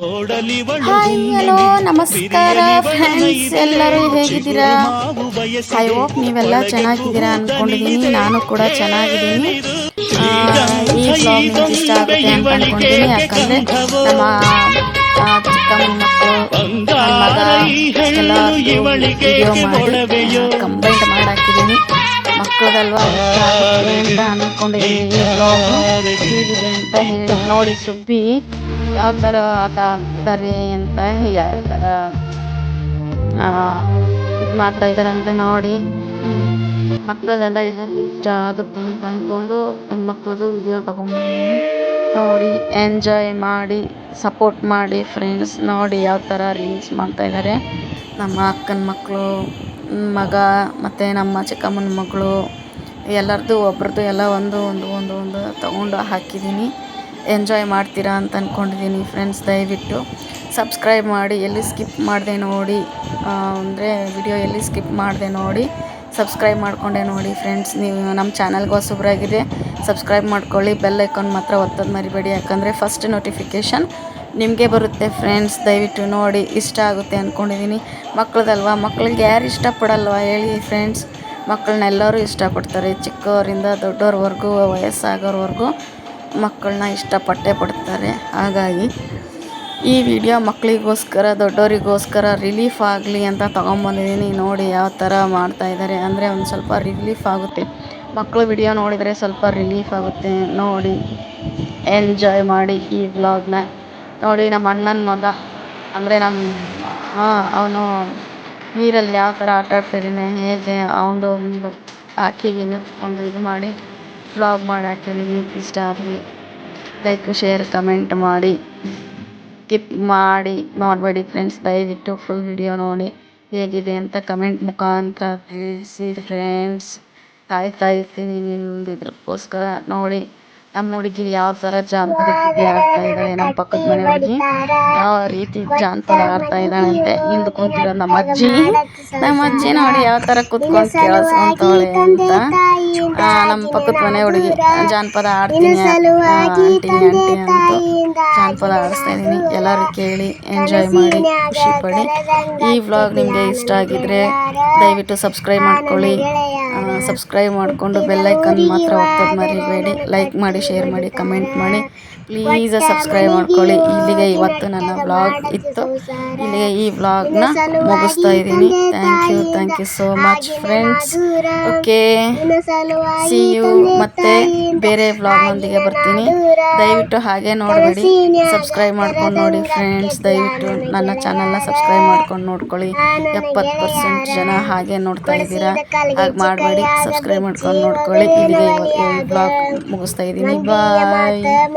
Hi hello ನಮಸ್ಕಾರ friends ಎಲ್ಲರೂ ಹೇಗಿದ್ದೀರಾ? ಐ ಹೋಪ್ ನೀವೆಲ್ಲ ಚೆನ್ನಾಗಿದ್ದೀರಾ ಅನ್ಕೊಂಡಿದ್ದೀನಿ. ನಾನು ಕೂಡ ಚೆನ್ನಾಗಿದ್ದೀನಿ. ಈ ಬ್ಲಾಗ್ ನಿಮ್ಗೆ ಇಷ್ಟ ಆಗುತ್ತೆ ಅಂತ ಅನ್ಕೊಂಡಿದ್ದೀನಿ. ಯಾಕಂದ್ರೆ ನಮ್ಮ ಚಿಕ್ಕಮ್ಮನ ಮಕ್ಕಳು ನನ್ನ ಮಗ ಎಲ್ಲರಿಗೂ ವಿಡಿಯೋ ಮಾಡಿ ಕಂಬೈಂಡ್ ಮಾಡಿ ಮಕ್ಕಳದಲ್ವಾ ಅಂತ ಅನ್ಕೊಂಡಿದ್ದೀನಿ. ಹೇಗಿದೆ ಅಂತ ಹೇಳಿ ನೋಡಿ ಸುಬ್ಬಿ. ಯಾವ ಥರ ಆಟ ಆಡ್ತಾರೆ ಅಂತ ಯಾವ ಇದು ಮಾಡ್ತಾ ಇದ್ದಾರೆ ಅಂತ ನೋಡಿ. ಮಕ್ಕಳೆಲ್ಲ ಅಂತ ಅಂದ್ಕೊಂಡು ಮಕ್ಕಳದು ವಿಡಿಯೋ ತಗೊಂಡು ನೋಡಿ ಎಂಜಾಯ್ ಮಾಡಿ ಸಪೋರ್ಟ್ ಮಾಡಿ ಫ್ರೆಂಡ್ಸ್ ನೋಡಿ ಯಾವ ಥರ ರೀಲ್ಸ್ ಮಾಡ್ತಾ ಇದ್ದಾರೆ ನಮ್ಮ ಅಕ್ಕನ ಮಕ್ಕಳು ಮಗ ಮತ್ತು ನಮ್ಮ ಚಿಕ್ಕಮ್ಮನ ಮಗಳು ಎಲ್ಲರದ್ದು ಒಬ್ರದ್ದು ಎಲ್ಲ ಒಂದು ಒಂದು ಒಂದು ಒಂದು ತಗೊಂಡು ಹಾಕಿದ್ದೀನಿ ಎಂಜಾಯ್ ಮಾಡ್ತೀರಾ ಅಂತ ಅಂದ್ಕೊಂಡಿದ್ದೀನಿ ಫ್ರೆಂಡ್ಸ್ ದಯವಿಟ್ಟು ಸಬ್ಸ್ಕ್ರೈಬ್ ಮಾಡಿ, ಎಲ್ಲಿ ಸ್ಕಿಪ್ ಮಾಡಿದೆ ನೋಡಿ ಅಂದರೆ ವಿಡಿಯೋ ಎಲ್ಲಿ ಸ್ಕಿಪ್ ಮಾಡಿದೆ ನೋಡಿ ಸಬ್ಸ್ಕ್ರೈಬ್ ಮಾಡಿಕೊಂಡೆ ನೋಡಿ ಫ್ರೆಂಡ್ಸ್ ನೀವು ನಮ್ಮ ಚಾನಲ್ಗೆ ಹೊಸಬ್ರಾಗಿದೆ ಸಬ್ಸ್ಕ್ರೈಬ್ ಮಾಡ್ಕೊಳ್ಳಿ ಬೆಲ್ ಐಕಾನ್ ಮಾತ್ರ ಒತ್ತೋದು ಮರಿಬೇಡಿ, ಯಾಕಂದರೆ ಫಸ್ಟ್ ನೋಟಿಫಿಕೇಷನ್ ನಿಮಗೆ ಬರುತ್ತೆ ಫ್ರೆಂಡ್ಸ್ ದಯವಿಟ್ಟು ನೋಡಿ, ಇಷ್ಟ ಆಗುತ್ತೆ ಅಂದ್ಕೊಂಡಿದ್ದೀನಿ ಮಕ್ಕಳದಲ್ವಾ ಮಕ್ಳಿಗೆ ಯಾರು ಇಷ್ಟಪಡಲ್ವಾ? ಹೇಳಿ ಫ್ರೆಂಡ್ಸ್ ಮಕ್ಕಳನ್ನೆಲ್ಲರೂ ಇಷ್ಟಪಡ್ತಾರೆ, ಚಿಕ್ಕವರಿಂದ ದೊಡ್ಡವ್ರವರೆಗೂ, ವಯಸ್ಸಾಗೋರ್ವರೆಗೂ. ಮಕ್ಕಳನ್ನ ಇಷ್ಟಪಟ್ಟೇ ಪಡ್ತಾರೆ ಹಾಗಾಗಿ ಈ ವಿಡಿಯೋ ಮಕ್ಕಳಿಗೋಸ್ಕರ, ದೊಡ್ಡವರಿಗೋಸ್ಕರ ರಿಲೀಫ್ ಆಗಲಿ ಅಂತ ತೊಗೊಂಬಂದಿದ್ದೀನಿ ನೋಡಿ ಯಾವ ಥರ ಮಾಡ್ತಾ ಇದ್ದಾರೆ ಅಂದರೆ ಒಂದು ಸ್ವಲ್ಪ ರಿಲೀಫ್ ಆಗುತ್ತೆ. ಮಕ್ಕಳು ವಿಡಿಯೋ ನೋಡಿದರೆ ಸ್ವಲ್ಪ ರಿಲೀಫ್ ಆಗುತ್ತೆ. ನೋಡಿ ಎಂಜಾಯ್ ಮಾಡಿ ಈ ವ್ಲಾಗ್ನ ನೋಡಿ, ನಮ್ಮ ಅಣ್ಣನ ಮಗ. ಅಂದರೆ ನಮ್ಮ ಹಾಂ, ಅವನು ನೀರಲ್ಲಿ ಯಾವ ಥರ ಆಟ ಆಡ್ತಿದ್ದಾನೆ ಹೇಗೆ, ಅವನದು ಒಂದು ಹಾಕಿದ್ದೀನಿ ಒಂದು ಇದು ಮಾಡಿ. ವ್ಲಾಗ್ ಮಾಡಿ ಹಾಕಿದ್ದೀನಿ ಇಷ್ಟ ಆಗಲಿ ಲೈಕ್ ಶೇರ್ ಕಮೆಂಟ್ ಮಾಡಿ ಸ್ಕಿಪ್ ಮಾಡಿ ಮಾಡಬೇಡಿ ಫ್ರೆಂಡ್ಸ್ ದಯವಿಟ್ಟು ಫುಲ್ ವಿಡಿಯೋ ನೋಡಿ, ಹೇಗಿದೆ ಅಂತ ಕಮೆಂಟ್ ಮುಖಾಂತರ ತಿಳಿಸಿ ಫ್ರೆಂಡ್ಸ್ ಕಾಯ್ತಾ ಇರ್ತೀನಿ ನಿಮ್ದು ಇದಕ್ಕೋಸ್ಕರ ನೋಡಿ. ನಮ್ಮ ಹುಡುಗಿ ಯಾವ ಥರ ಜಾನಪದ ಆಡ್ತಾ ಇದ್ದಾಳೆ ನಮ್ಮ ಪಕ್ಕದ ಮನೆ ಹುಡುಗಿ, ಯಾವ ರೀತಿ ಜಾನಪದ ಆಡ್ತಾ ಇದ್ದಾಳಂತೆ ಹಿಂದೆ ಕೂತಿರೋ ನಮ್ಮ ಅಜ್ಜಿ. ನಮ್ಮ ಅಜ್ಜಿ ನೋಡಿ ಯಾವ ಥರ ಕೂತ್ಕೊಂಡು ಕೇಳಿಸ್ಕೊಂತವಳೆ ಅಂತ. ನಮ್ಮ ಪಕ್ಕದ ಮನೆ ಹುಡುಗಿ, ಜಾನಪದ ಆಡ್ತೀನಿ ಆಂಟಿ ಆಂಟಿ ಅಂತ ಜಾನಪದ ಆಡಿಸ್ತಾ ಇದ್ದೀನಿ. ಎಲ್ಲರೂ ಕೇಳಿ, ಎಂಜಾಯ್ ಮಾಡಿ, ಖುಷಿ ಪಡಿ. ಈ ವ್ಲಾಗ್ ನಿಮಗೆ ಇಷ್ಟ ಆಗಿದ್ರೆ ದಯವಿಟ್ಟು ಸಬ್ಸ್ಕ್ರೈಬ್ ಮಾಡ್ಕೊಳ್ಳಿ. ಸಬ್ಸ್ಕ್ರೈಬ್ ಮಾಡಿಕೊಂಡು ಬೆಲ್ಲೈಕನ್ ಮಾತ್ರ ಒತ್ತೋದು ಮರಿಬೇಡಿ. ಲೈಕ್ ಮಾಡಿ ಶೇರ್ ಮಾಡಿ ಕಮೆಂಟ್ ಮಾಡಿ. ಪ್ಲೀಸ್ ಸಬ್ಸ್ಕ್ರೈಬ್ ಮಾಡ್ಕೊಳ್ಳಿ. ಇಲ್ಲಿಗೆ ಇವತ್ತು ನನ್ನ ಬ್ಲಾಗ್ ಇತ್ತು. ಇಲ್ಲಿಗೆ ಈ ಬ್ಲಾಗ್ನ ಮುಗಿಸ್ತಾ ಇದ್ದೀನಿ. Thank you thank you so much friends okay see you ಮತ್ತೆ ಬೇರೆ ವ್ಲಾಗ್ನೊಂದಿಗೆ ಬರ್ತೀನಿ. ದಯವಿಟ್ಟು ಹಾಗೆ ನೋಡಬೇಡಿ. ಸಬ್ಸ್ಕ್ರೈಬ್ ಮಾಡ್ಕೊಂಡು ನೋಡಿ ಫ್ರೆಂಡ್ಸ್ ದಯವಿಟ್ಟು ನನ್ನ ಚಾನಲ್ನ ಸಬ್ಸ್ಕ್ರೈಬ್ ಮಾಡ್ಕೊಂಡು ನೋಡ್ಕೊಳ್ಳಿ. ಎಪ್ಪತ್ತು ಪರ್ಸೆಂಟ್ ಜನ ಹಾಗೆ ನೋಡ್ತಾ ಇದ್ದೀರಾ. ಹಾಗೆ ಮಾಡಬೇಡಿ. ಸಬ್ಸ್ಕ್ರೈಬ್ ಮಾಡ್ಕೊಂಡು ನೋಡ್ಕೊಳ್ಳಿ. ಇಲ್ಲಿಗೆ ಈ ವ್ಲಾಗ್ ಮುಗಿಸ್ತಾ ಇದ್ದೀನಿ. ಬಾಯ್